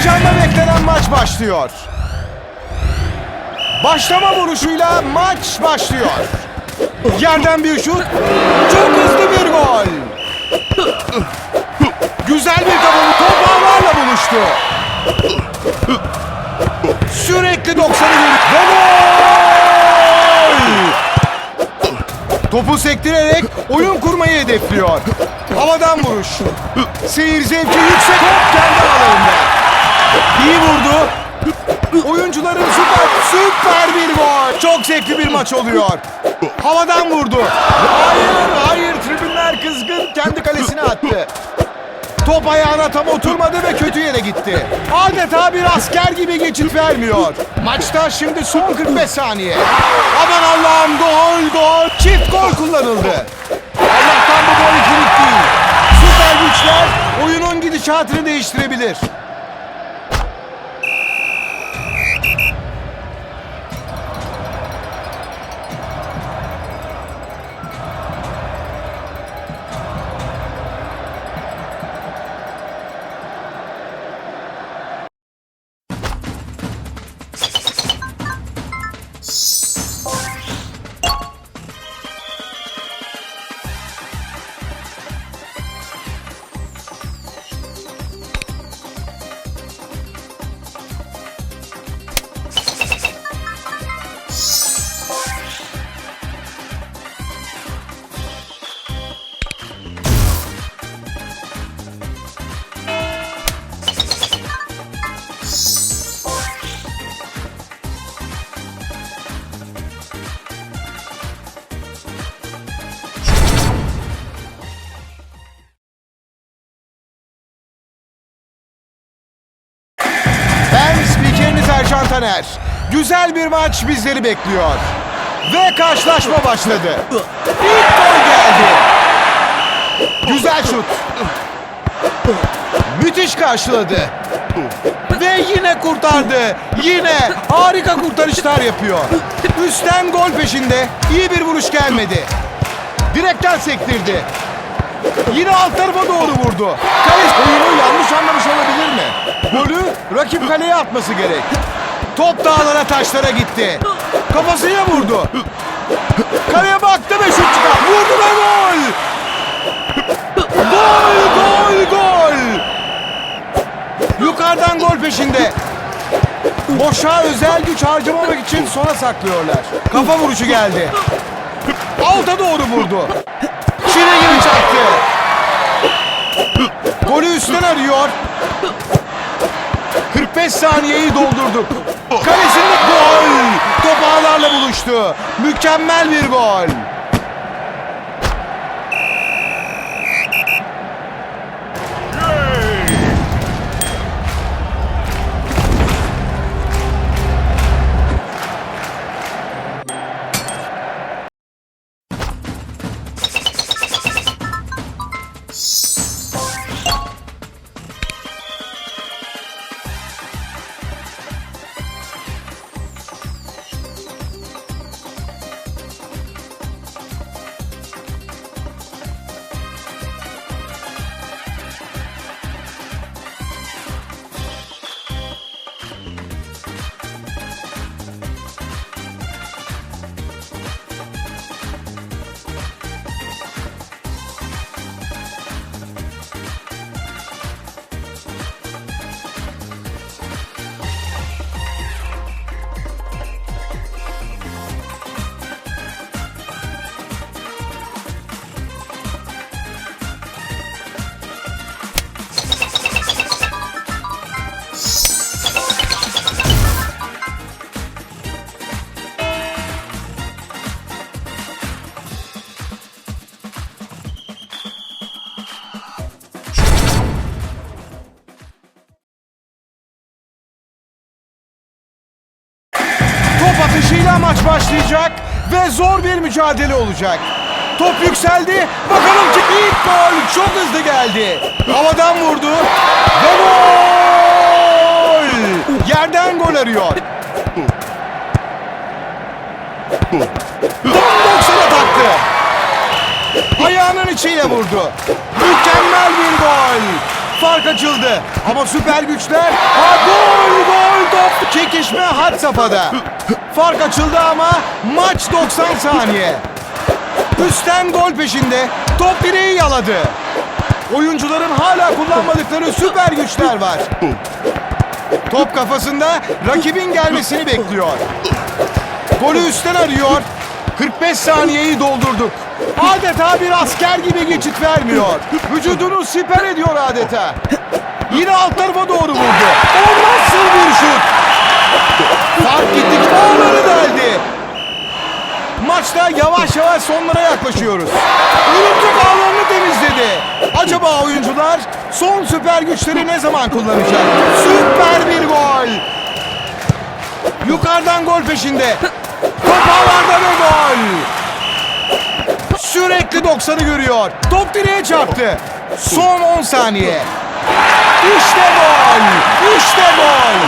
Heyecanla beklenen maç başlıyor. Başlama vuruşuyla maç başlıyor. Yerden bir şut. Çok hızlı bir gol. Güzel bir kafa. Top ağlarla buluştu. Sürekli 90'ı bir ve gol! Topu sektirerek oyun kurmayı hedefliyor. Havadan vuruş. Seyir zevki yüksek. Top kendi alanında. İyi vurdu. Oyuncuların süper, süper bir gol. Çok zevkli bir maç oluyor. Havadan vurdu. Hayır, hayır. Tribünler kızgın. Kendi kalesine attı. Top ayağına tam oturmadı ve kötü yere gitti. Adeta bir asker gibi geçit vermiyor. Maçta şimdi son 45 saniye. Aman Allah'ım gol gol. Çift gol kullanıldı. Allah'tan bu gol ikilik değil. Süper güçler oyunun gidişatını değiştirebilir. Ercan Taner. Güzel bir maç bizleri bekliyor. Ve karşılaşma başladı. İlk gol geldi. Güzel şut. Müthiş karşıladı. Ve yine kurtardı. Yine harika kurtarışlar yapıyor. Üstten gol peşinde. İyi bir vuruş gelmedi. Direkten sektirdi. Yine alt tarafa doğru vurdu. Kaleci oyunu yanlış anlamış olabilir mi? Golü rakip kaleye atması gerek. Top dağlara taşlara gitti. Kafasıyla vurdu. Kaleye baktı ve şut çıkar. Vurdu ve gol! Gol, gol, gol! Yukarıdan gol peşinde. Boşa özel güç harcamamak için sona saklıyorlar. Kafa vuruşu geldi. Alta doğru vurdu. Çile gibi çaktı. Golü üstten arıyor. 45 saniyeyi doldurduk. Kalesinde gol. Top ağlarla buluştu. Mükemmel bir gol. Atışıyla maç başlayacak ve zor bir mücadele olacak. Top yükseldi. Bakalım ki ilk gol çok hızlı geldi. Havadan vurdu ve gol! Yerden gol arıyor. Tam 90'a taktı. Ayağının içiyle vurdu. Mükemmel bir gol. Fark açıldı. Ama süper güçler. Ha, gol gol top. Çekişme had safhada. Fark açıldı ama maç 90 saniye. Üstten gol peşinde. Top direği yaladı. Oyuncuların hala kullanmadıkları süper güçler var. Top kafasında rakibin gelmesini bekliyor. Golü üstten arıyor. 45 saniyeyi doldurduk. Adeta bir asker gibi geçit vermiyor. Vücudunu siper ediyor adeta. Yine alt tarafa doğru vurdu. O nasıl bir şut? Fark gittik ağları deldi. Maçta yavaş yavaş sonlara yaklaşıyoruz. Örümcek ağlarını temizledi. Acaba oyuncular son süper güçleri ne zaman kullanacak? Süper bir gol. Yukarıdan gol peşinde. Top ağlarda ve gol. Sürekli 90'ı görüyor. Top direğe çarptı. Son 10 saniye. İşte gol. İşte gol.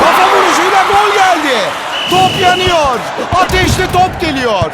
Kafa vuruşuyla gol geldi. Top yanıyor. Ateşli top geliyor.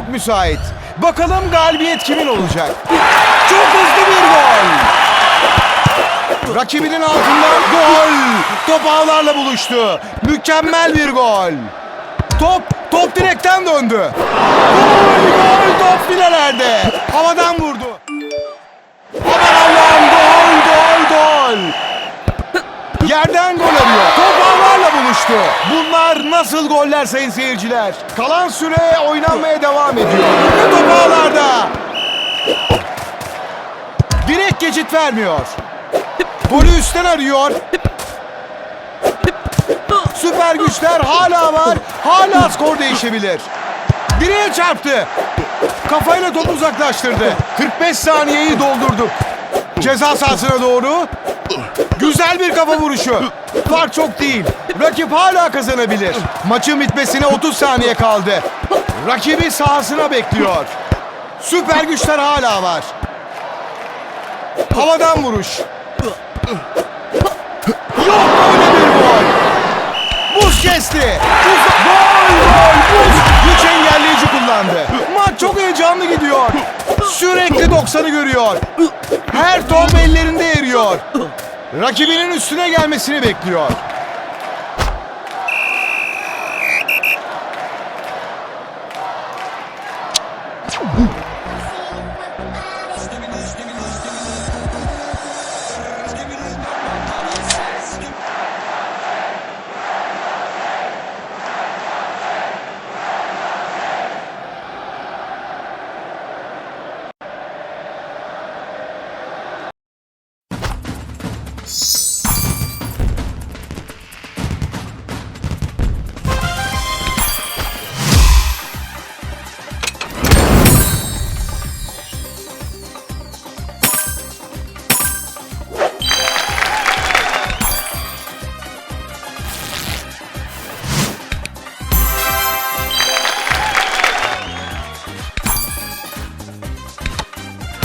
Çok müsait. Bakalım galibiyet kimin olacak? Çok hızlı bir gol. Rakibinin altından gol. Top ağlarla buluştu. Mükemmel bir gol. Top, top direkten döndü. Gol, gol, top filelerde. Havadan vurdu. Aman Allah'ım gol, gol, gol. Yerden gol arıyor. Top buluştu. Bunlar nasıl goller sayın seyirciler? Kalan süre oynanmaya devam ediyor. Ve top ağlarda. Direkt geçit vermiyor. Golü üstten arıyor. Süper güçler hala var. Hala skor değişebilir. Direğe çarptı. Kafayla topu uzaklaştırdı. 45 saniyeyi doldurduk. Ceza sahasına doğru. Güzel bir kafa vuruşu. Fark çok değil. Rakip hala kazanabilir. Maçın bitmesine 30 saniye kaldı. Rakibi sahasına bekliyor. Süper güçler hala var. Havadan vuruş. Yok öyle bir gol. Buz kesti. Buz... Gol gol buz. Güç engelleyici kullandı. Maç çok heyecanlı gidiyor. Sürekli 90'ı görüyor. Her top ellerinde eriyor. Rakibinin üstüne gelmesini bekliyor.